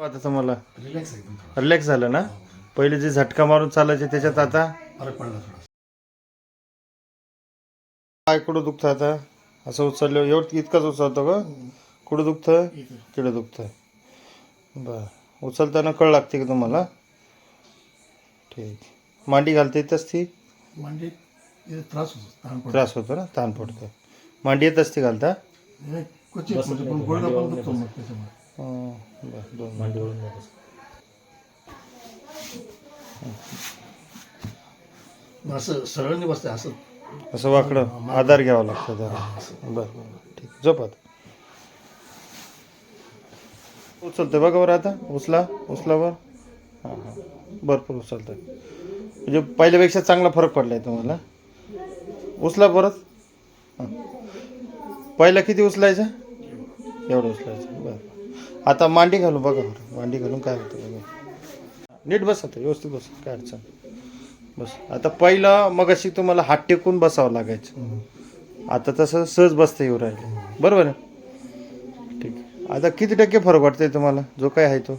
आता तुम्हाला. रिलॅक्स झालं ना? पहिले जे झटका मारून चालायचे त्याच्यात आता? फरक पडला थोडा. काय कुठं दुखतं आता? असं उचललं एवढं इतकंच उचलतो का? कुठं दुखतं? तिकडं दुखतं. बरं. उचलताना कळ लागते का तुम्हाला? ठीक. मांडी घालता येत असती? म्हणजे इथे त्रास होतो त्रास होतो ना? ताण पडतो. मांडी येत असते घालता? बरं दोन मांडी मग असं सरळ नाही बसते असं. असं वाकडं आधार घ्यावा लागतो जरा. बरं बरं ठीक झोप आता. उचलतंय बघा बरं आता. उचला उचला बरं हां हां. भरपूर उचलतंय. म्हणजे पहिल्यापेक्षा चांगला फरक पडलाय तुम्हाला. उचला परत. हां. पहिला किती उचलायचा? एवढं उचलायचं. बरं. आता मांडी घालून बघा मांडी घालून काय होतं बघा. नीट बस आता व्यवस्थित बस. काय अडचण बस. आता पहिलं मग अशी तुम्हाला हात टेकून बसावं लागायचं. आता तसं सहज बसता येऊ राहिले. बरोबर आहे ठीक. आता किती टक्के फरक वाटतंय तुम्हाला? जो काय आहे तो?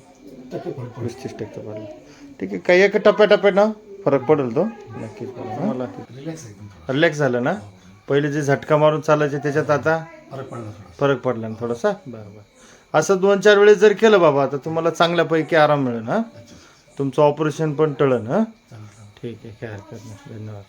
वीस तीस टक्के पडला. ठीक आहे. काही एक टप्प्याटप्प्यानं फरक पडेल तो? नक्कीच पडेल रिलॅक्स झालं ना? पहिले जे झटका मारून चालायचे त्याच्यात आता फरक पडला फरक पडला ना थोडासा? बरं बरं. असं दोन चार वेळेस जर केलं बाबा तर तुम्हाला चांगल्यापैकी आराम मिळेल हां? तुमचं ऑपरेशन पण टळन हां? ठीक आहे काय हरकत नाही. धन्यवाद.